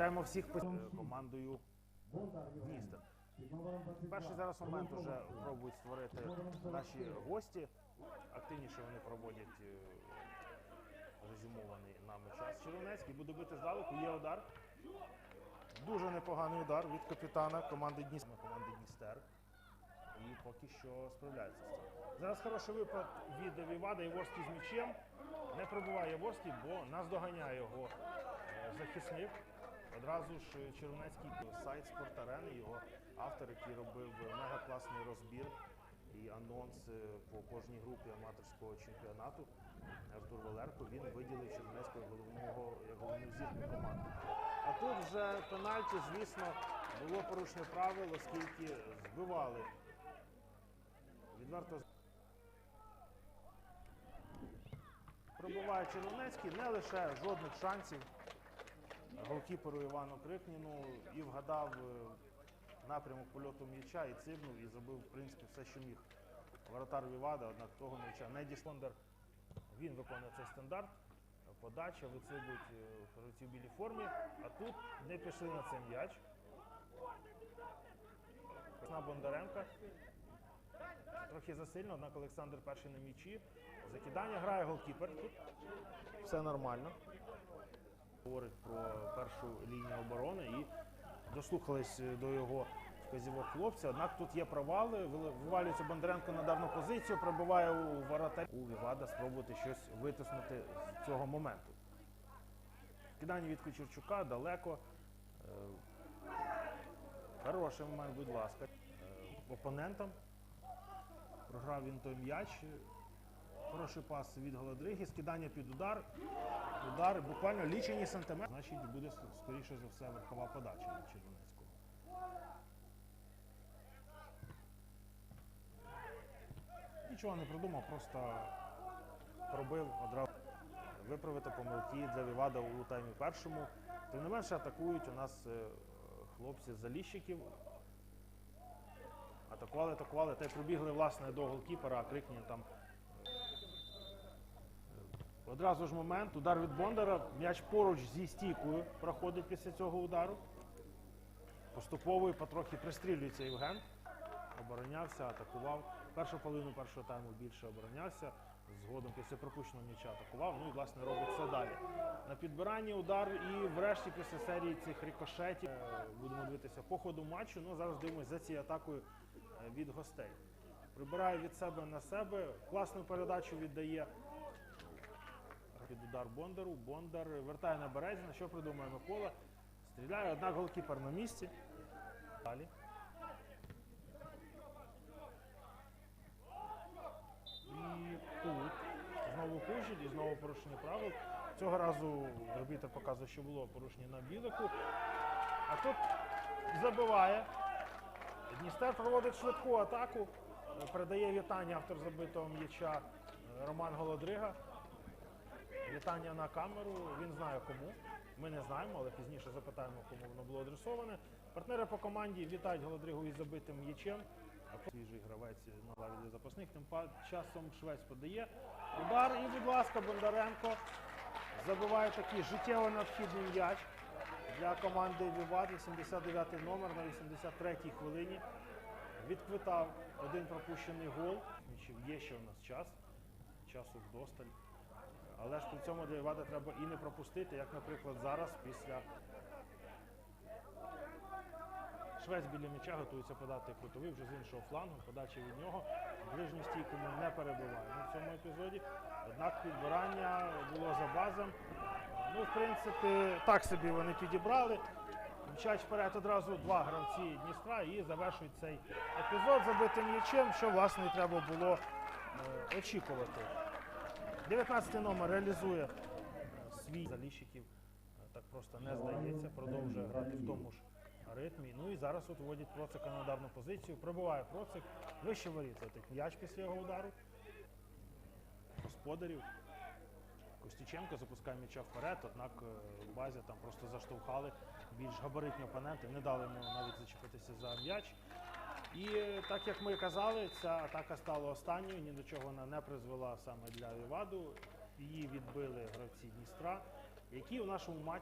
Вітаємо всіх командою Дністер. Перший зараз момент вже пробують створити наші гості. Активніше вони проводять е, резюмований нами час. Червонецький буде бити здалеку. Є удар. Дуже непоганий удар від капітана команди Дністер. Команди Дністер. І поки що справляється з цим. Зараз хороший випад від Вівада. Яворський з м'ячем. Не пробиває Яворський, бо наздоганяє його е, захисник. Одразу ж Червонецький сайт спорт-арени, його автор, який робив мега класний розбір і анонс е, по кожній групі аматорського чемпіонату. Артур Валерко він виділив Червонецького головного як головну зірку команди. А тут вже пенальті, звісно, було порушення правил, оскільки збивали відверто. Пробуває Червонецький, не лише жодних шансів голкіперу Івану Крикніну і вгадав е, напрямок польоту м'яча і цибнув, і зробив, в принципі, все, що міг. Воротар Вівада, однак того м'яча не дійшло. Він виконує цей стандарт. Подача вицибуть е, в білій формі, а тут не пішли на цей м'яч. На Бондаренка. Трохи засильно, однак Олександр перший на м'ячі. Закидання грає голкіпер. Тут все нормально. Говорить про першу лінію оборони і дослухались до його вказівок хлопця. Однак тут є провали. Вивалюється Бондаренко на дану позицію, пробиває у воротарі. У Вівада спробувати щось витиснути з цього моменту. Кидання від Кучерчука далеко. Е, Хороший момент, будь ласка. Е, Опонентам. Програв він той м'яч. Хороший пас від Голодриги, скидання під удар. Удар буквально лічені сантиметри. Значить, буде скоріше за все верхова подача від Червонецького. Нічого не придумав, просто пробив одразу виправити помилки для Вівада у таймі першому. Тим не менше атакують у нас е, хлопці з заліщиків. Атакували, атакували, та й пробігли власне до голкіпера, а Крикнін там Одразу ж момент, удар від Бондара, м'яч поруч зі стійкою проходить після цього удару. Поступово і потрохи пристрілюється Євген. Оборонявся, атакував. Першу половину першого тайму більше оборонявся. Згодом після пропущеного м'яча атакував. Ну і власне робить це далі. На підбиранні удар і врешті після серії цих рикошетів е, будемо дивитися по ходу матчу. Ну зараз дивимося за цією атакою е, від гостей. Прибирає від себе на себе, класну передачу віддає під удар Бондару. Бондар вертає на Березіна. Що придумає Микола? Стріляє, однак голкіпер на місці. Далі. І тут знову хужі, і знову порушення правил. Цього разу арбітр показує, що було порушення на білику. А тут забиває. Дністер проводить швидку атаку. Передає вітання автор забитого м'яча е, Роман Голодрига. Вітання на камеру. Він знає кому. Ми не знаємо, але пізніше запитаємо, кому воно було адресоване. Партнери по команді вітають Голодригу із забитим м'ячем. Свіжий гравець на лаві для запасних. Тим часом Швець подає. Удар і, будь ласка, Бондаренко забиває такий життєво необхідний м'яч для команди Віват. 89-й номер на 83-й хвилині. Відквитав один пропущений гол. Є ще у нас час. Часу вдосталь. Але ж при цьому для Івада треба і не пропустити, як, наприклад, зараз після Швець біля м'яча готується подати кутовий вже з іншого флангу, подача від нього. Ближню стійку не перебуваємо в цьому епізоді. Однак підбирання було за базом. Ну, в принципі, так собі вони підібрали. Мчать вперед одразу два гравці Дністра і завершують цей епізод забитим м'ячем, що власне треба було е, очікувати. 19 номер реалізує е, свій заліщиків. е, Так просто не здається, продовжує грати в тому ж ритмі. Ну і зараз вводять Процика на ударну позицію. Пробиває Процик, вище воріт летить м'яч після його удару. Господарів. Костюченко запускає м'яча вперед, однак е, в базі там просто заштовхали більш габаритні опоненти, не дали йому навіть зачепитися за м'яч. І е, так як ми казали, ця атака стала останньою, ні до чого вона не призвела саме для Віваду. Її відбили гравці Дністра, які у нашому матчі.